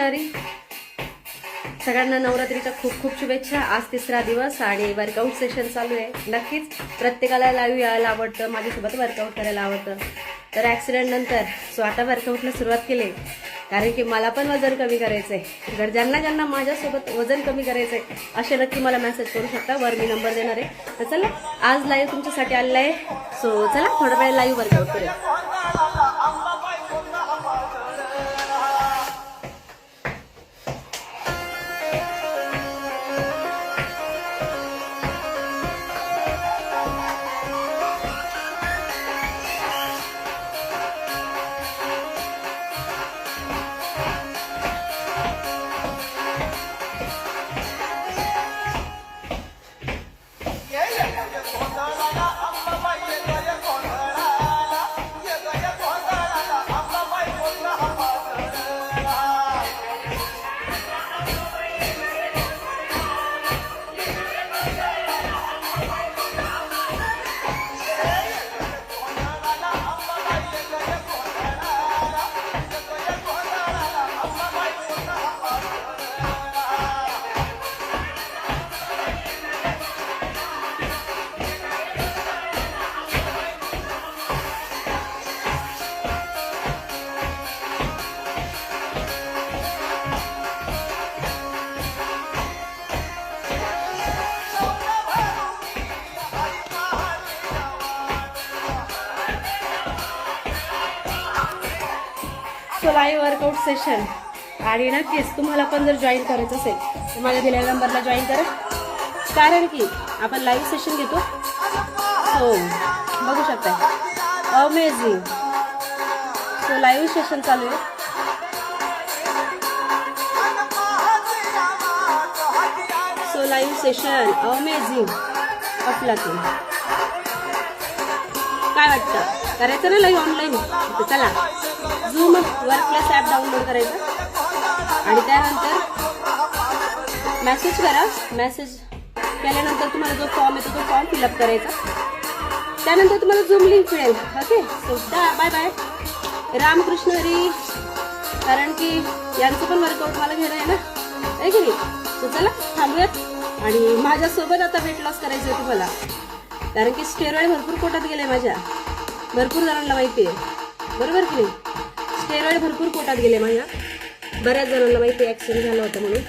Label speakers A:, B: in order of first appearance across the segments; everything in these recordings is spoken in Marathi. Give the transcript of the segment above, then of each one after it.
A: रामकृष्ण हरी सगळ्यांना नवरात्रीच्या खूप खूप शुभेच्छा. आज तिसरा दिवस आणि वर्कआउट सेशन चालू आहे. नक्कीच प्रत्येकाला लाईव्ह यायला आवडतं माझ्यासोबत वर्कआउट करायला आवडतं. तर ॲक्सिडेंट नंतर सो आता वर्कआउटला सुरुवात केली. कारण की मला पण वजन कमी करायचं आहे जर ज्यांना ज्यांना माझ्यासोबत वजन कमी करायचं आहे असे नक्की मला मेसेज करू शकता. वर मी नंबर देणार आहे. तर चला आज लाईव्ह तुमच्यासाठी आलेला आहे. सो चला थोडा वेळ लाईव्ह वर्कआउट करूया. सो लाईव्ह वर्कआउट सेशन आणि नक्कीच तुम्हाला पण जर जॉईन करायचं असेल तर माझ्या दिलेल्या नंबरला जॉईन करा. कारण की आपण लाईव्ह सेशन घेतो. हो बघू शकता अमेझिंग सो लाईव्ह सेशन चालू आहे. सो लाईव्ह सेशन अमेझिंग अफलातून काय वाटतं? करायचं ना लाईव्ह ऑनलाईन चला. Zoom work plus app download करायचं. आणि त्यानंतर मेसेज करा. मेसेज केल्यानंतर तुम्हाला जो फॉर्म येतो तो फॉर्म फिलअप करायचा. त्यानंतर तुम्हाला झूम लिंक मिळेल. Okay so bye bye Ramkrishna Hari. कारण की यांचं पण वर्कआउट मला घेणं आहे ना? आहे की नाही? चला थांबूयात. आणि माझ्यासोबत आता वेट लॉस करायचं आहे तुम्हाला. कारण की स्टेरॉइड भरपूर पोटात गेले माझ्या. भरपूर जणांना माहिती आहे. बरोबर की नाही? केरळ भरपूर पोटात गेले माझ्या. बऱ्याच जणांना माहिती ॲक्सिडेंट झाला होता म्हणून.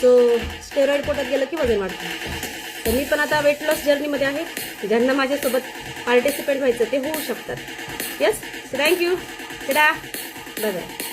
A: सो स्टेरॉइड पोटात गेलं की वजन वाढतं. तर मी पण आता वेट लॉस जर्नीमध्ये आहे. ज्यांना माझ्यासोबत पार्टिसिपेट व्हायचं ते होऊ शकतात. Yes thank you tata bye bye